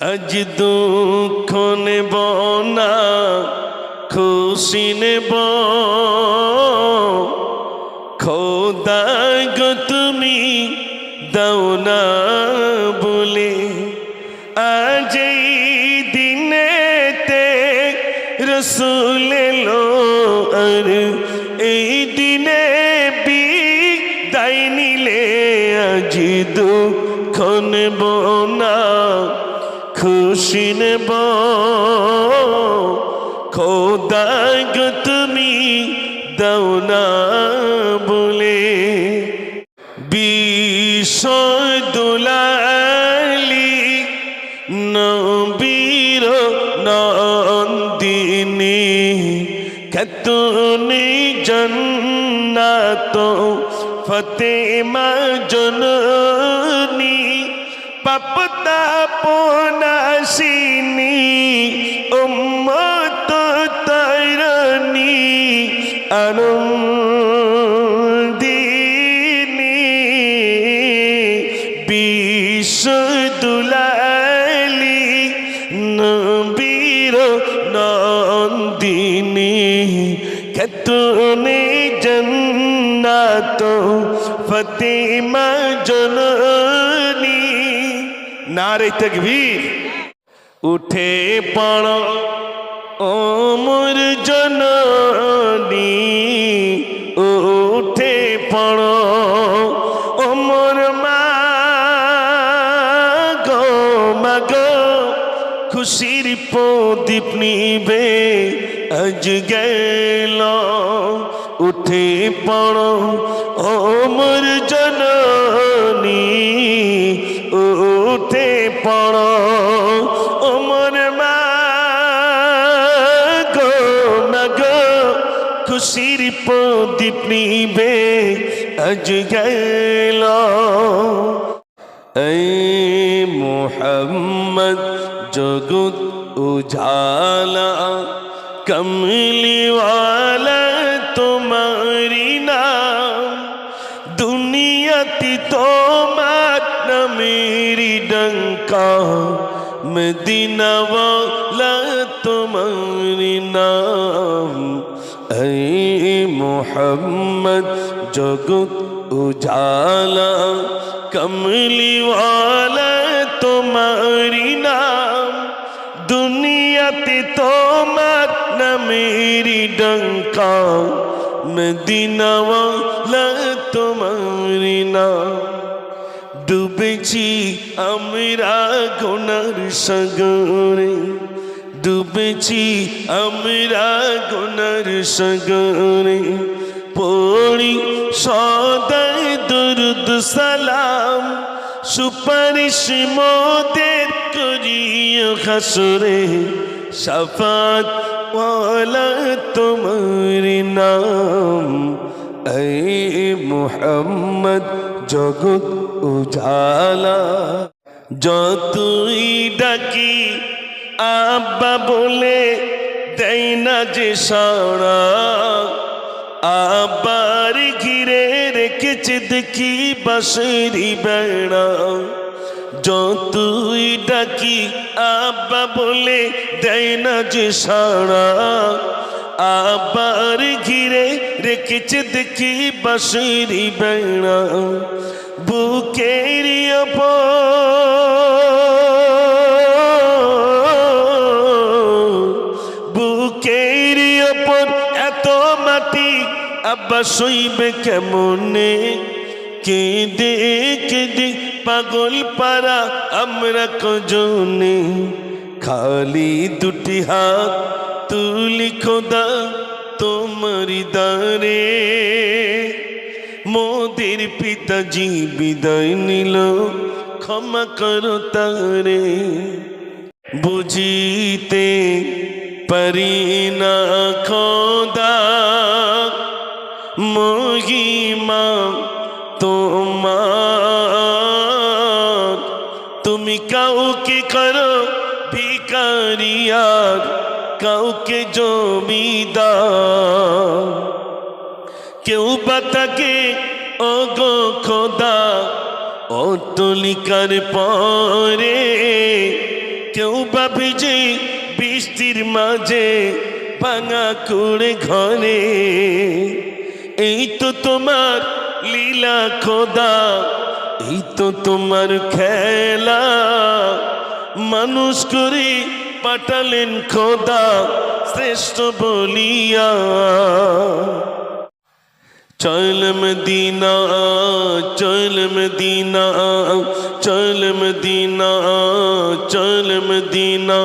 আজ দুঃখ নেব না, খুশি নেব। খোদা গো তুমি দাও না বলে, আজ দিনেতে রসুল এলো, আর এই দিনে বিদায় নিলে আজ দুঃখ নেব। খুশি নেব খোদা গো তুমি দাও না বলে বিষয় দুলালি নবীর নন্দিনী কতুনি জন্নাত ফতেমা জননী পাপতা পোনাসিনী উম্মত তরণী আনন্দিনী। বিশুদুলালি নবীর নন্দিনী। কতুনে জন্নাত ফতেমা জননী। নারে তকবীর। উঠে পড়ো ওমর জননী। উঠে পড়ো ওমর মা গো মাগো খুশির প্রদীপ নিবে, আজ গেল। উঠে পড়ো ওমর জননী। উঠে পড়ো ওমর মা গো মাগো, খুশির প্রদীপ নিবে, আজ গেল। এই মোহাম্মদ জগৎ উজালা, কমলিওয়ালা তোমারি ডঙ্কা মদিনাওয়ালা তোমারি নাম এই মোহাম্মদ জগৎ উজালা কমলিওয়ালা তোমারি নাম দুনিয়াতে তোমার নামেরি ডঙ্কা মদিনাওয়ালা তোমারি নাম ডুবেছি আমরা গোনার সাগরে, ডুবেছি আমরা গোনার সাগরে। পড়ি সদাই দুরুদ সালাম, সুপারিশ মোদের করিও হাসরে। সাফাত তোমার নাম, এই মোহাম্মদ জগৎ উজালা। যতই ডাকি, আব্বা বলে দেয় না যে সাড়া আবার ঘিরে রেখেছে দেখি বাসেরি বেড়া। যতই ডাকি, আব্বা বলে দেয় না যে সাড়া আবার ঘিরে রেখেছে দেখি বাসেরি বেড়া। বুকের এত আব্বা সইবে কেমনে? কেঁদে কেঁদে পাগল পারা আমরা কজনে? খালি দুটি হাত তুলি খোদা তোমারি দারে মোদের পিতাজি বিদায় নিল, ক্ষমা করো তারে। বুঝিতে পারি না খোদা, মহিমা তোমার। তুমি কাউকে করো ভিকারিয়ার কাউকে জমিদার। কেউ বা তাকে অগো খোদা অটলিকার পরে কেউ বা ভিজে বৃষ্টির মাঝে ভাঙা করে ঘরে। এই তো তোমার লীলা খোদা, এই তো তোমার খেলা। মানুষ করে পাঠালেন খোদা, শ্রেষ্ঠ বলিয়া। চল মদিনা চল মদিনা চল মদিনা চল মদিনা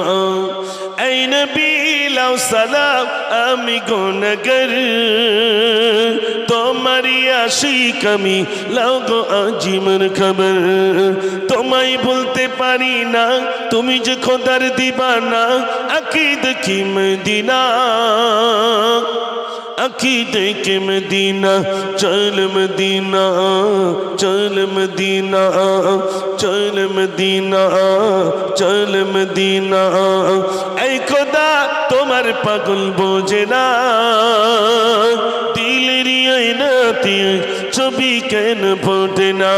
এই নবী লাও সালাম আমি গুনগর তোমারি আশিক আমি লাও গো আজিমর খবর তোমায় বলতে পারি না তুমি যে খোদার দিবানা আকিদ কি মদিনা अकीदे के मदीना चल मदीना चल मदीना चल मदीना चल मदीना ऐ खुदा তোমার পাগল বোঝে না দিলের নাতি ছবি কেন ফোটে না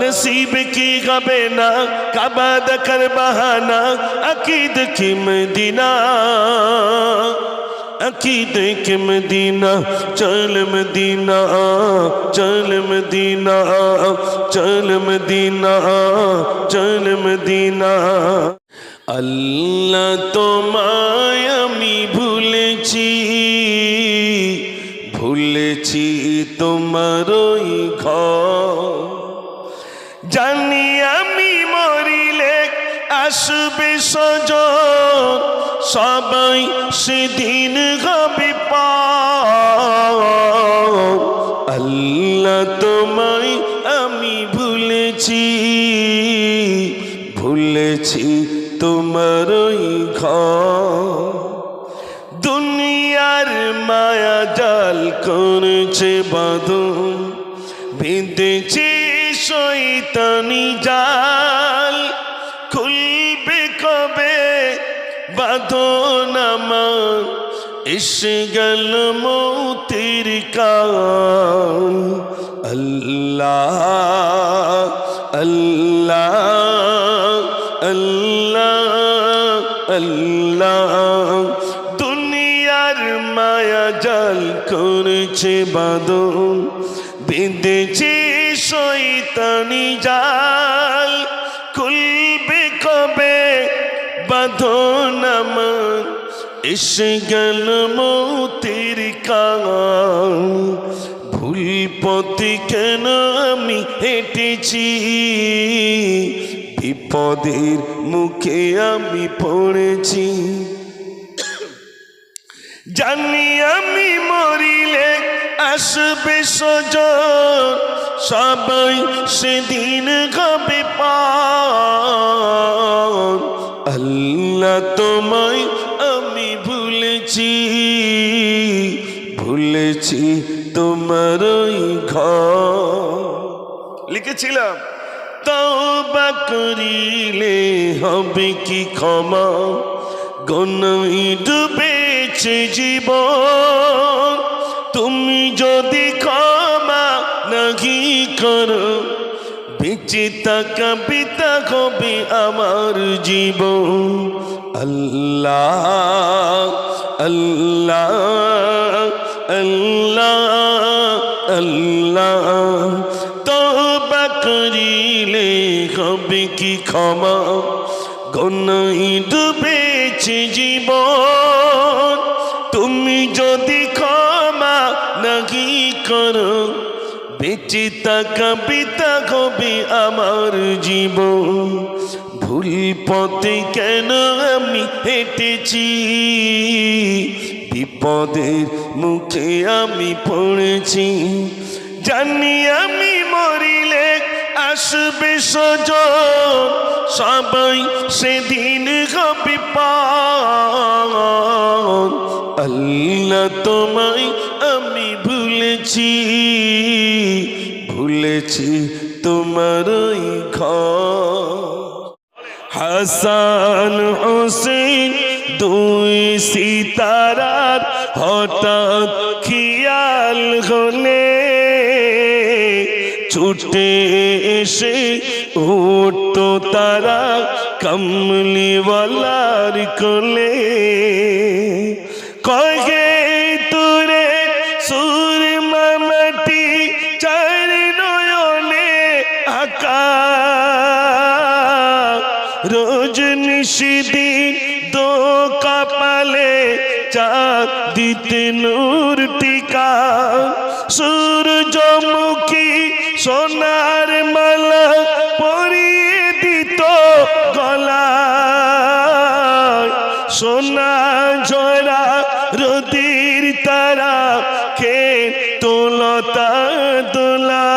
নসিব কি গাবে না কাবা দেখার বাহানা আকিদ কি মদিনা কি দেখ মদিনা চল মদিনা চল মদিনা চল মদিনা চল মদিনা আল্লাহ তোমায় আমি ভুলেছি ভুলেছি তোমারই ঘর আসবে সজন, সবাই সেদিন হবে পার আল্লাহ তোমায় আমি ভুলেছি ভুলেছি তোমার ওই ঘর। দুনিয়ার মায়া জাল করেছে বাঁধন, বেঁধেছে এসে গেল মৌতির কাল। আল্লাহ আল্লাহ আল্লাহ দুনিয়ার মায়া জাল করেছে বাদন বেঁধেছে শৈতানি জাল। এসে গেল মৌতির কাল ভুল পথে কেন আমি হেঁটেছি বিপদের মুখে আমি পড়েছি জানি আমি মরিলে আসবে সজন সবাই সেদিন হবে পান আল্লাহ তোমায় ভুলেছি ভুলেছি তোমার ওই ঘর। লিখেছিলাম, তওবা করিলে হবে কি ক্ষমা? গনই ডুবেছে জীবন। তুমি যদি ক্ষমা নাহি করো বেঁচে থাকা পিতা হবে আমার জীবন। আল্লাহ আল্লাহ আল্লাহ আল্লাহ। তবা করিলে হবে কি ক্ষমা? গনই ডুবেছে জীবন। বেঁচে থাকা পিতা হবে আমার জীব ভুল পথে কেন আমি হেঁটেছি? বিপদের মুখে আমি পড়েছি। জানি আমি মরিলে আসবে সজন সবাই সেদিন পান। আল্লাহ তোমায় আমি ভুলেছি। ভুলেছি তোমার ওই ঘর। হাসান হোসেন দুই সিতারার হঠাৎ খেয়াল হলে ছুটে এসে উঠতো তারা কমলিওয়ালার কোলে। সোনার মালা পরিয়ে দিত গলা সোনা জরা রদির তারা খে তোলতা দোলা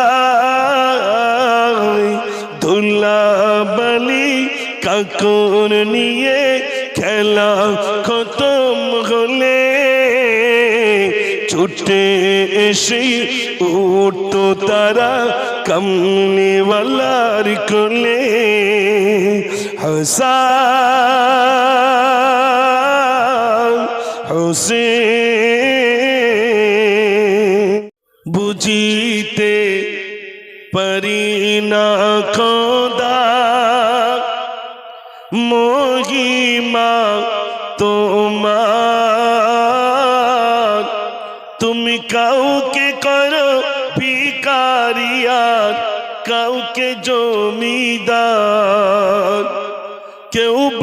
দুল্লা বলি কাকুর নিয়ে খেলা খতম ছুটে এসে উঠতো তারা কমলিওয়ালার কোলে। হাসান হোসেন। বুঝিতে পারি না খোদা। মহিমা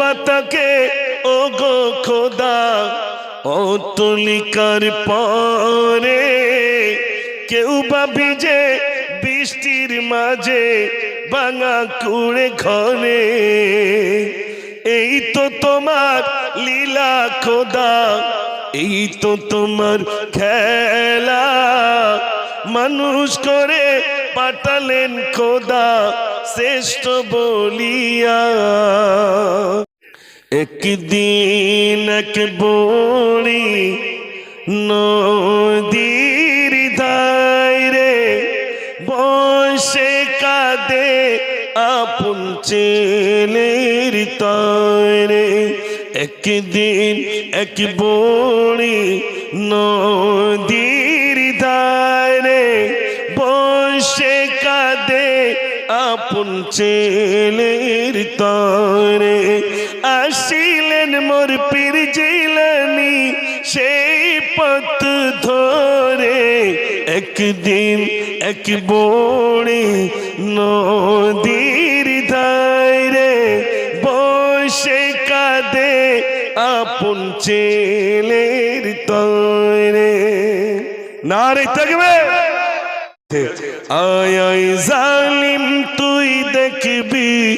বাতাকে ও গো খোদা, অতলিকার পরে কেউ বা ভিজে বৃষ্টির মাঝে ভাঙা কুড়ে ঘরে। এই তো তোমার লীলা খোদা, এই তো তোমার খেলা। মানুষ করে পাঠালেন খোদা, শ্রেষ্ঠ বলিয়া। একদিন এক বড়ি নদীর ধারে বসে কাঁদে আপন ছেলের তরে একদিন এক বড়ি নদীর ধারে বসে কাঁদে আপন ছেলের তরে সেই পথ ধরে একদিন এক বড়ে নদীর ধারে বসে কাঁদে আপন ছেলের তরে। নারে থাকবে। আয়, জালিম, তুই দেখবি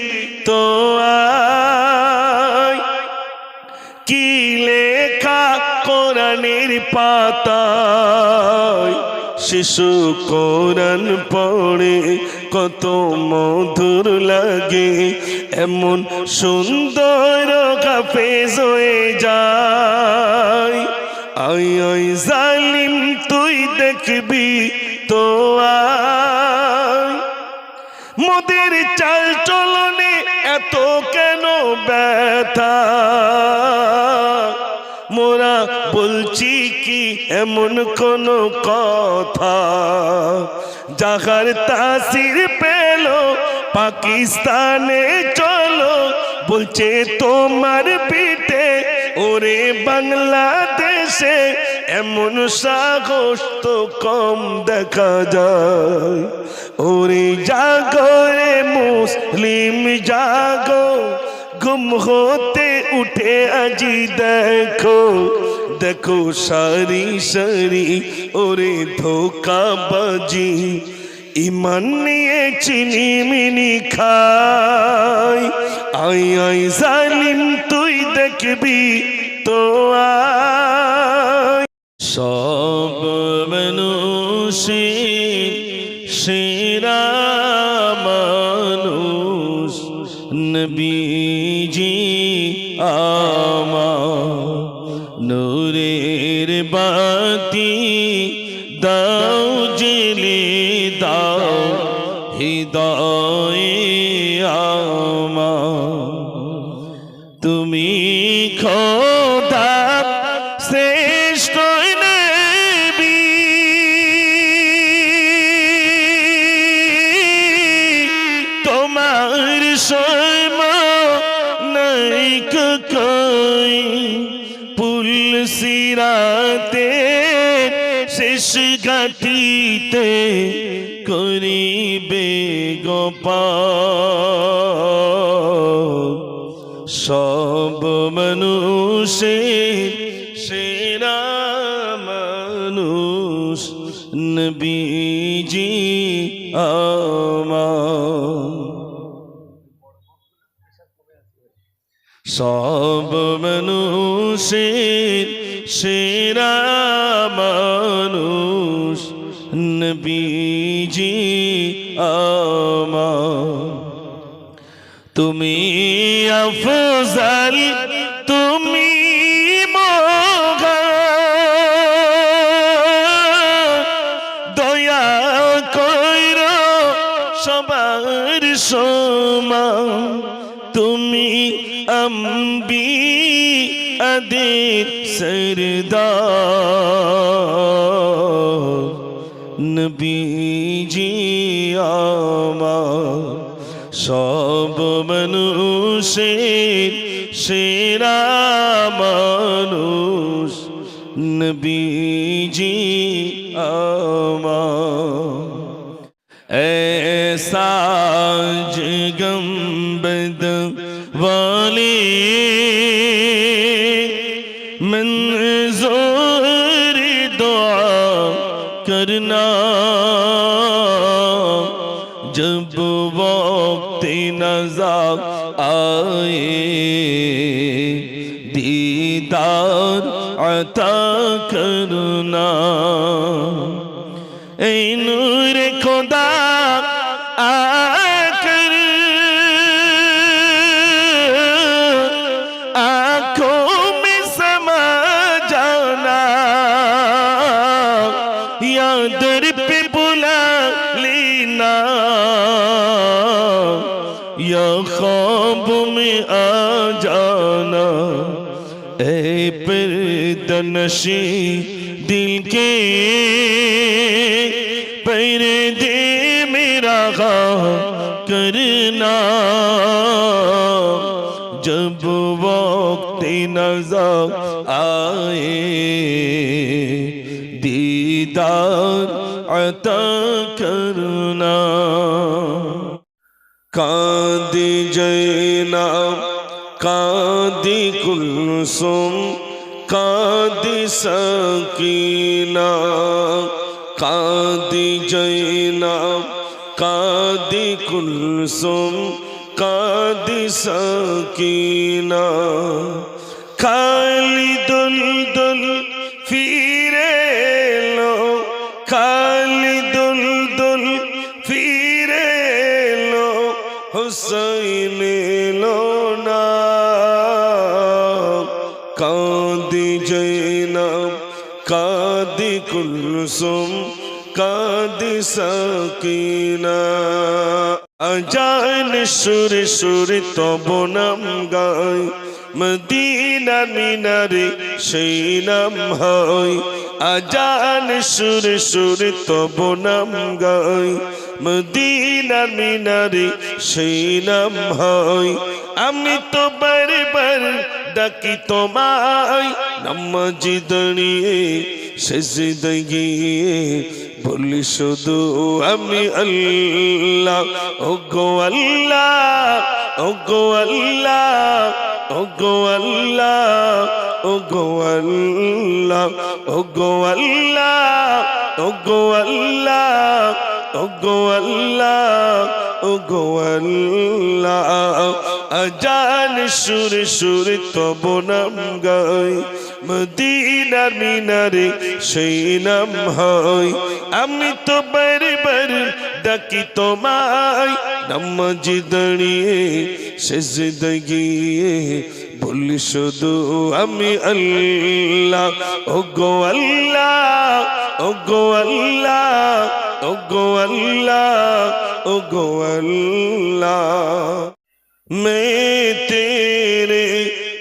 কোরআনের পাতা শিশু কোরআন পড়ে কত মধুর লাগে। এমন সুন্দর কাফেজ হয়ে যায়। আই আই জালিম, তুই দেখবি এমন কোন কথা যাহার তাসির পেল পাকিস্তানে চলো, বলছে তোমার পিঠে, ওরে বাংলাদেশে এমন সাহস তো কম দেখা যায়। ওরে জাগরে মুসলিম, জাগো, গুম হতে উঠে আজি দেখো দেখো সারি সারি, ওরে ধোকা বাজি ইমান নিয়ে চিনি মিনি খাই। আই আই, জালিম, তুই দেখবি তো সব মানুষের সেরা মানুষ নবীজি হৃদয়ে আমা তুমি খোদা সব মানুষের সেরা মানুষ নবীজি আমার। সব মানুষের সেরা মানুষ তুমি আফজাল তুমি দয়া কইর সবার সমা তুমি আম্বি আদের সরদার। নবীজি আমার সব মানুষের সেরা মানুষ নবীজি আমার ऐसा जगम्बद वाले मंजूर दुआ करना नशी दिल के पैरे दे मेरा गा करना जब वक्त नजर आए दीदार अता करना कांदी जैना कांदी कुलसुम সকিনা কাঁদি জৈনা কাঁদি কুলসুম কাঁদি সকিনা খালি দুল দুল ফিরে লো খালি দুল দুল ফিরে লো হুসাইন লো কুলসুম কাঁদি সকিনা। আজান সুর সুর তব নাম গায় মদিনা মিনারে সেই নাম হয়। আজান সুর সুর তব নাম গায় মদিনা মিনারে সেই নাম হয়। আমি তো বারবার ডাকি তোমায় নামাজি দাঁড়িয়ে শেষ গিয়ে বলি শুধু আমি আল্লাহ ও গো আল্লাহ ও গো আল্লাহ ও গো আল্লাহ ও গো আল্লাহ ও গো আল্লাহ ও গো আল্লাহ ও গো আল্লাহ ও গো আল্লাহ আজান সুর সুর তব নাম গাই। মদিনার মিনারে সেই নাম হয়। আমি তো বারবার ডাকি তোমায়, নামাজি দাঁড়িয়ে শেষ গিয়ে বলি শুধু আমি আল্লাহ। ও গো আল্লাহ ও গো আল্লাহ ও গো আল্লাহ ও গো আল্লাহ। میں تیرے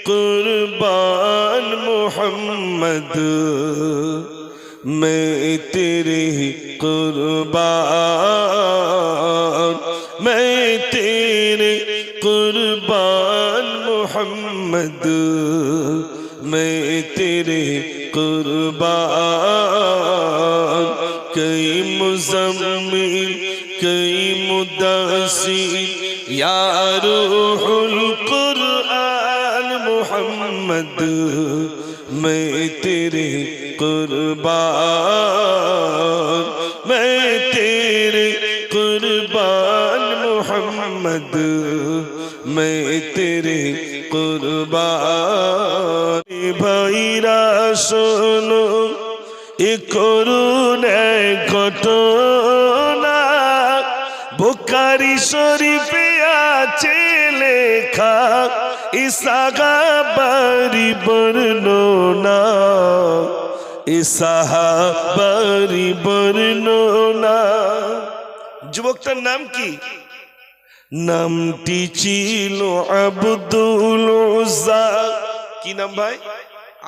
قربان محمد میں تیرے قربان میں تیرے قربان محمد میں تیرے قربان کئی مزمل کئی مداسی محمد میں تیرے قربان میں تیرے قربان محمد میں تیرے قربان بھائی را سنو ایک رون করুন ঘটনা বোকারি শরীফে আছে লেখা ইসাগাবারি বর্ণনা ইসাহাবারি বর্ণনা। যুবকটার নাম কি? নামটি ছিল আব্দুল কি নাম ভাই?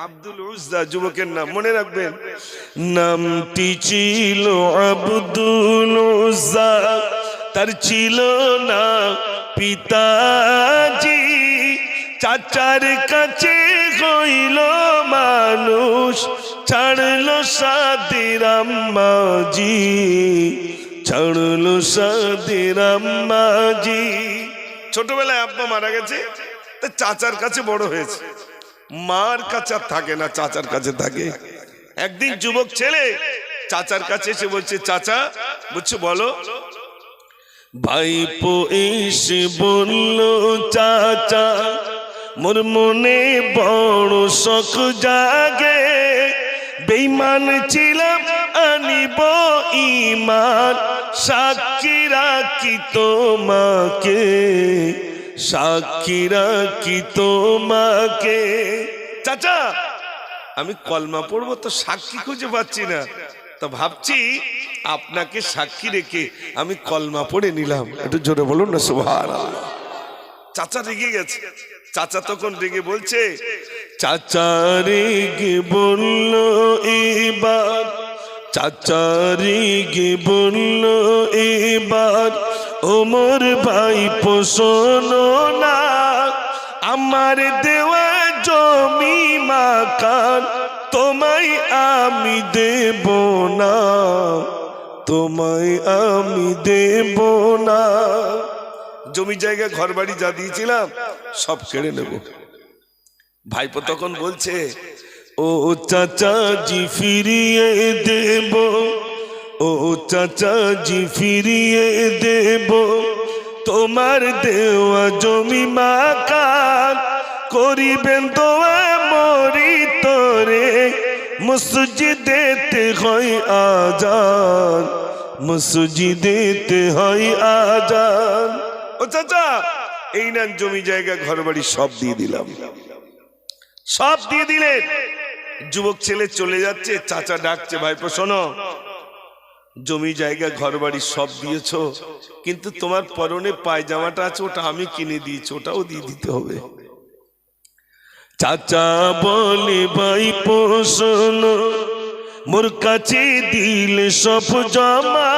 আব্দুল উজ্জা, যুবকের নাম মনে রাখবেন। নামটি ছিল আব্দুল তার ছিল না, পিতাজি। চাচার কাছে হইল মানুষ, ছাড়ল সাদির আম্মাজি, ছাড়লো সাদির আম্মাজি। ছোটবেলায় আব্বা মারা গেছে, তা চাচার কাছে বড় হয়েছে। মার কাছে আর থাকে না, চাচার কাছে থাকে। একদিন যুবক ছেলে চাচার কাছে এসে বলছে, চাচা বুঝছ বলো, ভাইপো এসে বলল, চাচা মোর মনে বড় শখ জাগে। বেইমান ছিলাম, আনিব ইমান সাক্ষী রাখি তোমাকে, সাক্ষী রাখি তোমাকে। চাচা, আমি কলমা পড়ব তো সাক্ষী খুঁজে পাচ্ছি না। তো ভাবছি আপনাকে সাক্ষী রেখে আমি কলমা পড়ে নিলাম। একটু জোরে বলুন না সুভার চাচা রেগে গেছে। চাচা তখন রেগে বলছে, চাচা রেগে বলল এবার, চাচা রেগে বলল এবার, ওমর ভাই পোষণ না, আমার দেওয়া জমি মাকান তোমায় আমি দেব না, তোমায় আমি দেব না। জমি জায়গা ঘর বাড়ি যা দিয়েছিলাম, সব কেড়ে নেব। ভাইপো তখন বলছে, ও চাচাজি ফিরিয়ে দেব, ও চাচাজি ফিরিয়ে দেব, তোমার দেওয়া জমি মাকান করিবেন দোয়া মরি তোরে, মসজিদেতে হয় আজান, মসজিদেতে হয় আজান। ও চাচা, এই নেন জমি জায়গা ঘর বাড়ি সব দিয়ে দিলাম। সব দিয়ে দিলেন যুবক ছেলে চলে যাচ্ছে, চাচা ডাকছে, ভাইপো, শোনো। জমি জায়গা ঘর বাড়ি সব দিয়েছ, কিন্তু তোমার পরনে পায়জামাটা আছে, ওটা আমি কিনে দিয়েছি, ওটাও দিয়ে দিতে হবে। চাচা বলে ভাই পোষণ মোর কাছে দিলে সব জমা।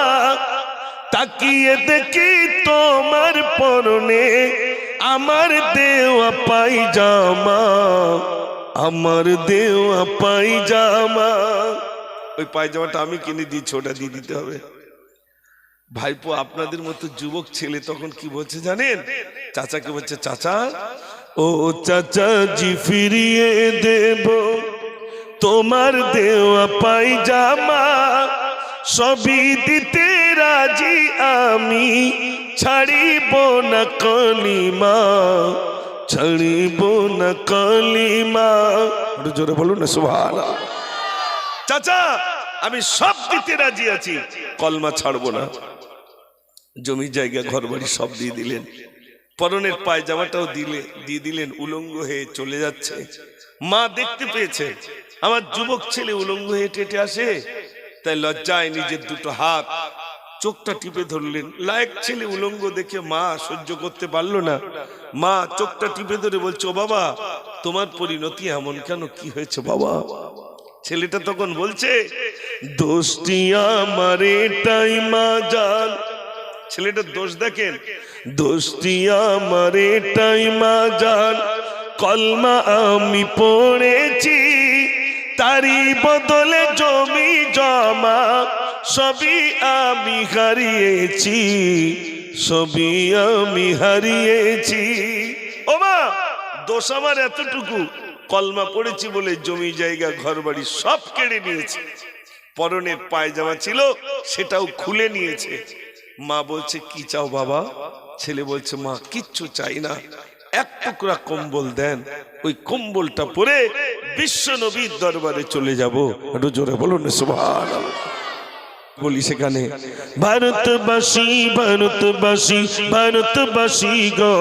তাকিয়ে দেখি তোমার পরনে আমার দেওয়া পায়জামা, আমার দেওয়া পায়জামা। ওই পায়জামাটা আমি কিনে দিচ্ছি, ওটা দিয়ে দিতে হবে। ভাইপো, আপনাদের মতো যুবক ছেলে তখন কি বলছে জানেন? চাচাকে বলছে, চাচা, ও চাচা জি ফিরিয়ে দেব। তোমার দেওয়া পায়জামা সবই দিতে রাজি আমি, ছাড়িব না কলিমা, ছাড়িব না কলিমা। জোরে বলুন না সুভান চাচা, আমি সব দিতে রাজি আছি, কলমা ছাড়বো না। জমি জায়গা ঘর বাড়ি সব দিয়ে দিলেন। পরনের পায়জামাটাও দিলে, দিয়ে দিলেন, উলঙ্গ হয়ে চলে যাচ্ছে। মা দেখতে পেয়েছে, আমার যুবক ছেলে উলঙ্গ হয়ে টেটে আসে, তাই লজ্জায় নিজের দুটো হাত চোখটা টিপে ধরলেন। লায়ক ছেলে উলঙ্গ দেখে মা সহ্য করতে পারল না। মা চোখটা টিপে ধরে বলছো বাবা, তোমার পরিণতি এমন কেন? কি হয়েছে বাবা? ছেলেটা তখন বলছে, দোষটি আমার এটাই, মা জান। ছেলেটার দোষ দেখেন, দোষটি আমার এটাই, মা জান। কলমা আমি পড়েছি তারি বদলে জমি জমা সবই আমি হারিয়েছি, সবই আমি হারিয়েছি। ও মা, দোষ আমার এতটুকু, কলমা পড়েছি বলে জমি জায়গা ঘর বাড়ি সব কেড়ে নিয়েছে। পরনের পায়জামা ছিল, সেটাও খুলে নিয়েছে। মা বলছে, কি চাও বাবা? ছেলে বলছে, মা, কিচ্ছু চাই না। এক টুকরা কম্বল দেন। ওই কম্বলটা পরে বিশ্ব নবীর দরবারে চলে যাব। জোরে বলুন সুভান বলি সেখানে, ভারতবাসী ভারতবাসী ভারতবাসী গো,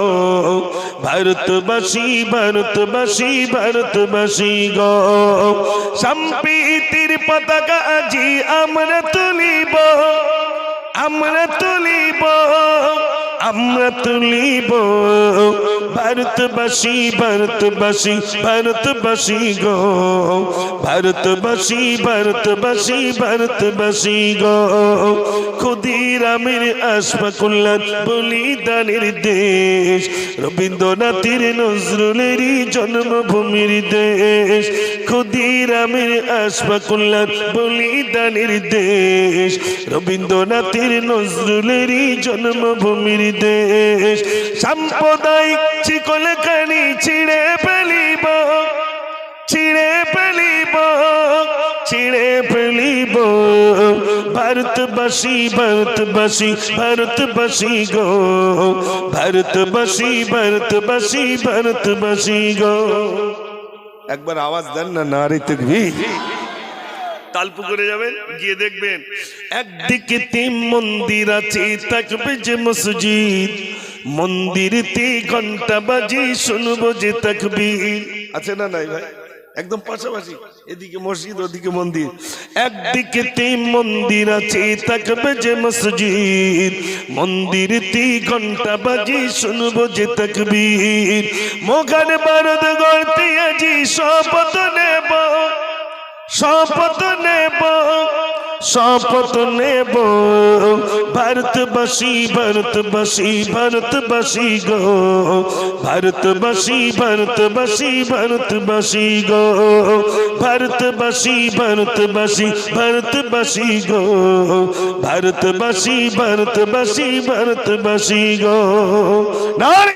ভারতবাসী ভারতবাসী ভারতবাসী গো, সম্প্রীতির পতাকা আজি আমরা তুলিব আমরা তুলিব আমরা তুলিব ভারতবাসী ভারতবাসী ভারতবাসী গো। ভারতবাসী ভারতবাসী ভারতবাসী গো। ক্ষুদিরামের আশফাকুল্লার বলিদানের দেশ, রবীন্দ্রনাথের নজরুলেরই জন্মভূমির দেশ, ক্ষুদিরামের আশফাকুল্লার বলিদানের দেশ, রবীন্দ্রনাথের নজরুলেরই জন্মভূমির দেশ। সাম্প্রদায়িক চিকল কানি ছিঁড়ে ফেলিব ছিঁড়ে ফেলিব। ছিঁড়ে ফেলিব ভারতবাসী ভারতবাসী ভারতবাসী গো ভারতবাসী ভারতবাসী ভারতবাসী গো একবার আওয়াজ দেন না নারী তকবীর তালপুকুরে যাবেন গিয়ে দেখবেন একদিকে তিন মন্দির আছে থাকবে যে মসজিদ। মন্দিরতে ঘণ্টা বাজি শুনব যে তাকবীর। আছে না নাই ভাই? একদম পাশাপাশি। এদিকে মসজিদ, ওদিকে মন্দির। একদিকে তিন মন্দির আছে, থাকবে যে মসজিদ। মন্দির তি ঘণ্টা বাজি শুনব যে তাকবীর। মোগান বারদ গড়তে আজি শপথ নেব শপথ নেব। শপথ নেব। ভারতবাসী ভারতবাসী ভারতবাসী গো। ভারতবাসী ভারতবাসী ভারতবাসী গো। ভারতবাসী ভারতবাসী ভারতবাসী গো। ভারতবাসী ভারতবাসী ভারতবাসী গো। নারী